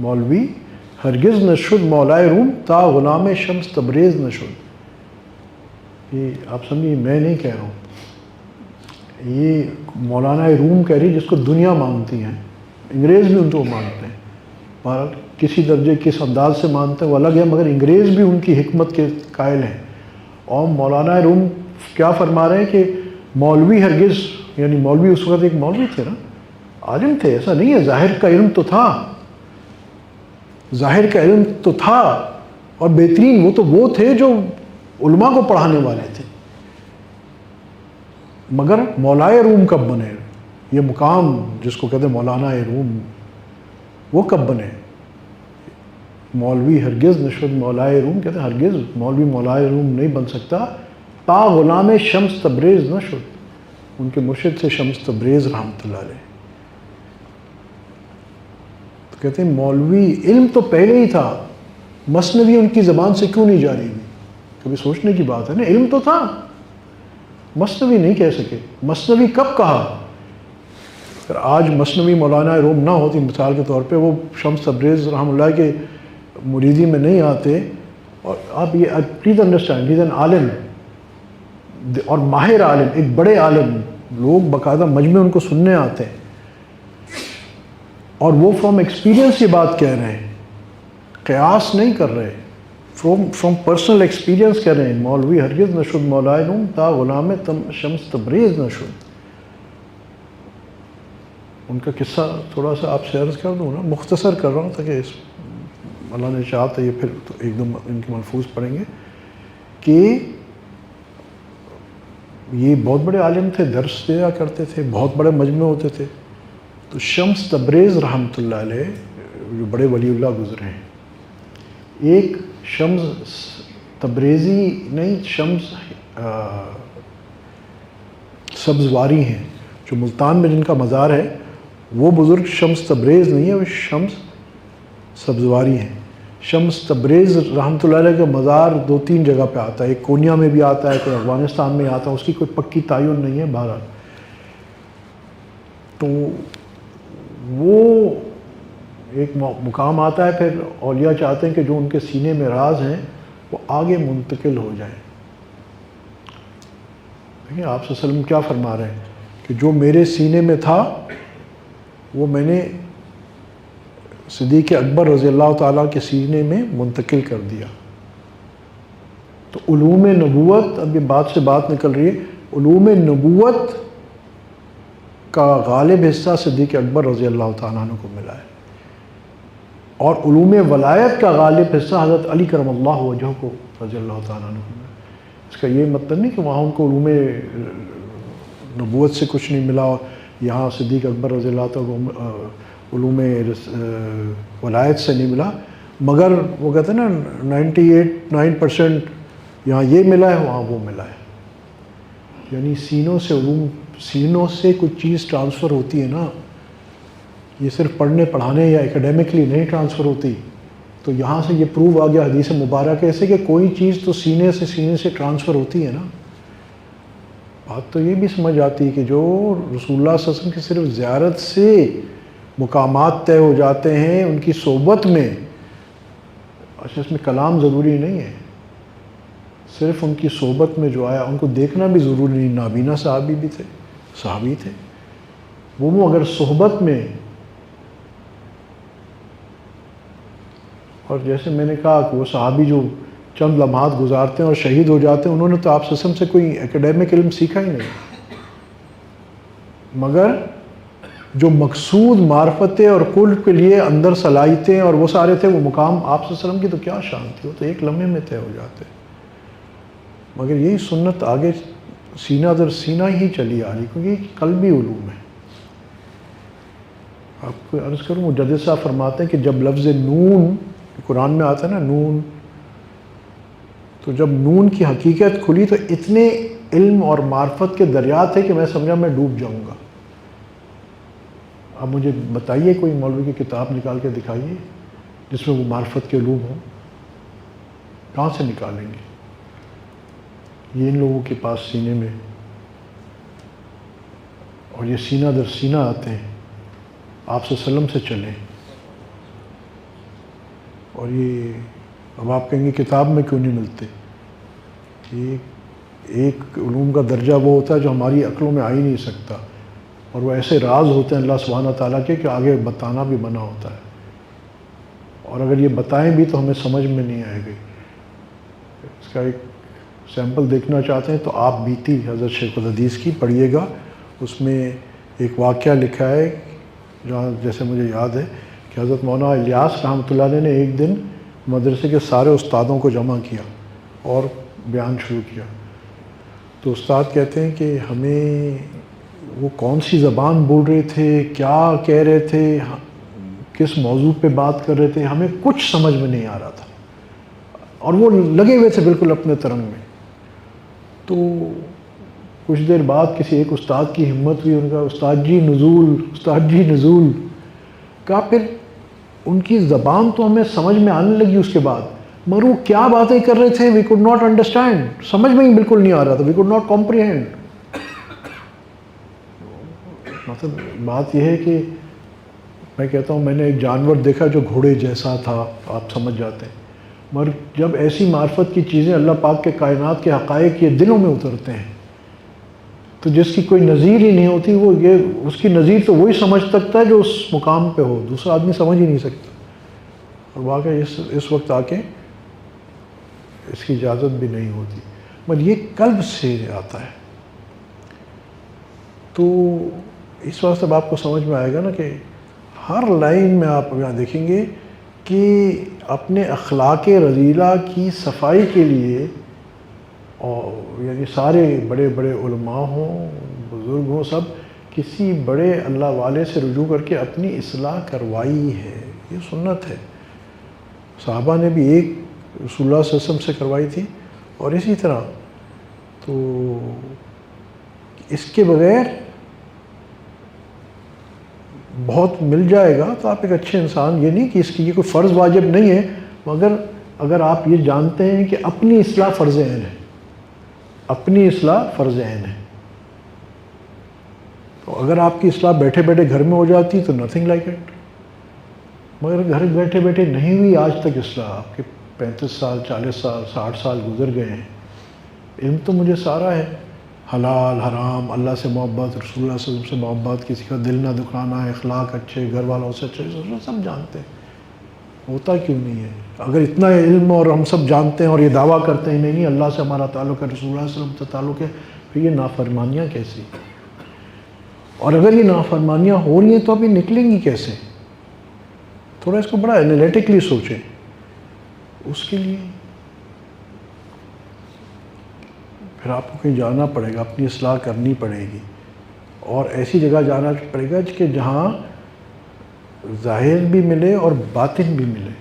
मौलवी, हरगिज़ न शुद मौलाए रूम, ता गुलाम शम्स तबरेज़ न शुद। ये आप समझिए, मैं नहीं कह रहा हूँ। ये मौलाना रूम कह रही है जिसको दुनिया मानती है। अंग्रेज़ भी उनको मानते हैं। बहरहाल, किसी दर्जे, किस अंदाज से मानते हैं, वो अलग है, मगर अंग्रेज़ भी उनकी हिकमत के कायल हैं। और मौलाना रूम क्या फरमा रहे हैं कि मौलवी हरगिज़, यानी मौलवी उस वक्त एक मौलवी थे ना? आलिम थे, ऐसा नहीं है, ज़ाहिर का इल्म तो था। ज़ाहिर का इल्म तो था और बेहतरीन वो तो वो थे जो उलमा को पढ़ाने वाले थे। मगर मौलाए रूम कब बने? ये मुकाम जिसको कहते हैं मौलाना रूम, वो कब बने? मौलवी हरगिज़ नशद मौलाए रूम कहते हैं, हरगिज़ मौलवी मौलाए रूम नहीं बन सकता। ता गुलाम शम्स तब्रेज़ न उनके मुर्शिद से शम्स तब्रेज़ रहमत तो कहते हैं, मौलवी इल्म तो पहले ही था, मसनवी उनकी ज़बान से क्यों नहीं जा रही हुई कभी सोचने की बात है ना, इल्म तो था। मसनवी नहीं कह सके। मसनवी कब कहा? अगर आज मसनवी मौलाना रोम ना होती, मिसाल के तौर पे, वो शम्स तब्रेज़ रहमल्ला के मुरीदी में नहीं आते, और आप ये प्लीज़ अंडरस्टैंड इज़ एन आलिम और माहिर आलिम एक बड़े आलिम लोग बाकायदा मजमे उनको सुनने आते हैं। और वो फ्रॉम एक्सपीरियंस ये बात कह रहे हैं। कयास नहीं कर रहे। फ्रॉम फ्रॉम पर्सनल एक्सपीरियंस कह रहे हैं, मौलवी हरगिज़ नशुद मौलायन ता गुलाम तम, शम्स तबरेज़ नशुद। उनका किस्सा थोड़ा सा आप शेयर कर दूँ ना। मुख्तसर कर रहा हूँ ताकि इस, अल्लाह ने चाहा तो ये फिर तो एकदम इनके महफूज पढ़ेंगे कि ये बहुत बड़े आलिम थे, दर्स दिया करते थे, बहुत बड़े मजमे होते थे। तो शम्स तब्रेज़ रहमत जो बड़े वलील्ला गुज़रे हैं। एक शम्स तब्रेज़ी नहीं, शम्स सब्ज़वारी हैं, जो मुल्तान में जिनका मज़ार है, वो बुज़ुर्ग शम्स तब्रेज़ नहीं है, वो शम्स सब्ज़वारी हैं। शम्स तब्रेज़ रहमत का मज़ार दो तीन जगह पे आता है। एक कोनिया में भी आता है, कोई अफ़गानिस्तान में आता है, उसकी कोई पक्की तयन नहीं है, बहरहाल। तो वो एक मुकाम आता है, फिर अलिया चाहते हैं कि जो उनके सीने में राज हैं, वो आगे मुंतकिल हो जाए। देखिए, आप वसल्लम क्या फरमा रहे हैं कि जो मेरे सीने में था, वो मैंने सिद्दीक अकबर रज़ी अल्लाह ताला के सीने में मुंतकिल कर दिया। तो उलूम नबूत अब ये बात से बात निकल रही है नबूत का गालिब हिस्सा सिद्दीक अकबर रज़ी अल्लाह ताला को मिला है। और उलूम वलायत का गालिब हिस्सा हज़रत अली करम अल्लाह वजह को रज़ी अल्लाह को मिला इसका ये मतलब नहीं कि वहाँ उनको उलूम नबूत से कुछ नहीं मिला और यहाँ सिद्दीक अकबर रज़ी अल्लाह वलायत से नहीं मिला। मगर वो कहते हैं ना नाइन्टी एट, नाइन परसेंट यहाँ ये मिला है, वहाँ वो मिला है। यानी सीनों से उलूम सीनों से कुछ चीज़ ट्रांसफ़र होती है ना, ये सिर्फ़ पढ़ने, पढ़ाने या एकेडमिकली नहीं ट्रांसफ़र होती तो यहाँ से ये प्रूव आ गया हदीस मुबारक ऐसे कि कोई चीज़ तो सीने से सीने से ट्रांसफ़र होती है ना। बात तो ये भी समझ आती है कि जो रसूलुल्लाह सल्लल्लाहु की सिर्फ़ ज़्यारत से मुकामात तय हो जाते हैं, उनकी सोबत में अच्छा इसमें कलाम ज़रूरी नहीं है। सिर्फ़ उनकी सोबत में जो आया, उनको देखना भी ज़रूरी नहीं, नाबीना साहबी भी थे। साहबी थे। वो वो अगर सोहबत में और जैसे मैंने कहा कि वो सहाबी जो चंद लम्हात गुजारते हैं और शहीद हो जाते हैं, उन्होंने तो आप ससम से कोई एकेडमिक इल्म सीखा ही नहीं। मगर जो मकसूद मार्फतें और कुल के लिए अंदर सलाहियतें और वो सारे थे, वो मुकाम आप वसल्लम की तो क्या शान थी वो तो एक लम्हे में तय हो जाते मगर यही सुन्नत आगे सीना दर सीना ही चली आ रही, क्योंकि कल भी उलूम है। आपको अर्ज़ करूँ मुजद साहब फरमाते हैं कि जब लफ्ज़ नून, कुरान में आता है ना, नून तो जब नून की हकीकत खुली तो इतने इल्म और मार्फत के दरिया थे कि मैं समझा, मैं डूब जाऊँगा। आप मुझे बताइए, कोई मौलवी की किताब निकाल के दिखाइए, जिसमें वो मार्फत के लूम हों। कहाँ से निकालेंगे? ये इन लोगों के पास सीने में। और ये सीना दर सीना आते हैं। आप सल्लम से चलें। और ये, अब आप कहेंगे किताब में क्यों नहीं मिलते? ये एक उलूम का दर्जा वो होता है जो हमारी अक्लों में आ ही नहीं सकता। और वो ऐसे राज होते हैं अल्लाह सुबहाना ताला के कि आगे बताना भी मना होता है। और अगर ये बताएँ भी तो हमें समझ में नहीं आएगी। इसका एक सैंपल देखना चाहते हैं तो आप बीती हज़रत शेख हदीस की पढ़िएगा। उसमें एक वाक़ लिखा है, जहाँ जैसे मुझे याद है कि हज़रत मौना इलियास रहमतुल्लाह ने एक दिन मदरसे के सारे उस्तादों को जमा किया और बयान शुरू किया। तो उस्ताद कहते हैं कि हमें वो कौन सी ज़बान बोल रहे थे, क्या कह रहे थे, किस मौजू पे बात कर रहे थे, हमें कुछ समझ में नहीं आ रहा था। और वो लगे हुए थे बिल्कुल अपने तरंग में। तो कुछ देर बाद किसी एक उस्ताद की हिम्मत हुई, उनका उस्ताद जी नज़ूल उस्ताद जी नज़ूल का फिर उनकी ज़बान तो हमें समझ में आने लगी उसके बाद। मगर वो क्या बातें कर रहे थे वी कुड नॉट अंडरस्टैंड समझ में ही बिल्कुल नहीं आ रहा था वी कुड नॉट कॉम्प्रीहेंड मतलब बात यह है कि मैं कहता हूँ, मैंने एक जानवर देखा जो घोड़े जैसा था, आप समझ जाते हैं। मगर जब ऐसी मार्फत की चीज़ें अल्लाह पाक के कायनात के हक़ाइक ये दिलों में उतरते हैं तो जिसकी कोई नज़ीर ही नहीं होती, वो ये, उसकी नज़ीर तो वही समझ सकता है जो उस मुकाम पे हो। दूसरा आदमी समझ ही नहीं सकता। और वाकई इस इस वक्त आके इसकी इजाज़त भी नहीं होती। मगर ये कल्ब से आता है। तो इस वास्ते आपको समझ में आएगा ना कि हर लाइन में आप यहाँ देखेंगे कि अपने अखलाक रजीला की सफ़ाई के लिए, और यानी सारे बड़े बड़े उलमा हों, बुज़ुर्ग हों, सब किसी बड़े अल्लाह वाले से रुजू करके अपनी असलाह करवाई है। ये सुन्नत है। साहबा ने भी एक रसुल्ला वसम से करवाई थी, और इसी तरह तो इसके बगैर बहुत मिल जाएगा तो आप एक अच्छे इंसान, ये नहीं कि इसकी, ये कोई फ़र्ज़ वाजिब नहीं है, मगर अगर आप ये जानते हैं कि अपनी असलाह फ़र्ज़ ऐन है, अपनी असलाह फ़र्ज़ ऐन है तो अगर आपकी असलाह बैठे बैठे घर में हो जाती तो नथिंग लाइक इट मगर घर बैठे बैठे नहीं हुई आज तक असलाह, आपके पैंतीस साल, चालीस साल, साठ साल गुजर गए हैं, इल्म तो मुझे सारा है। हलाल, हराम, अल्लाह से मोहब्बत रसूल से मोहब्बत, किसी का दिल ना दुखाना अखलाक अच्छे घर वालों से अच्छे सब जानते हैं। होता क्यों नहीं है? अगर इतना इल्म और हम सब जानते हैं और ये दावा करते हैं, नहीं, अल्लाह से हमारा ताल्लुक है रसूल से ताल्लुक़ है, फिर ये नाफरमानियाँ कैसी? और अगर ये नाफरमानियाँ हो रही हैं तो अभी निकलेंगी कैसे? थोड़ा इसको बड़ा एनालिटिकली सोचें। उसके लिए फिर आपको कहीं जाना पड़ेगा, अपनी असलाह करनी पड़ेगी। और ऐसी जगह जाना पड़ेगा कि जहाँ ज़ाहिर भी मिले और बातिन भी मिले।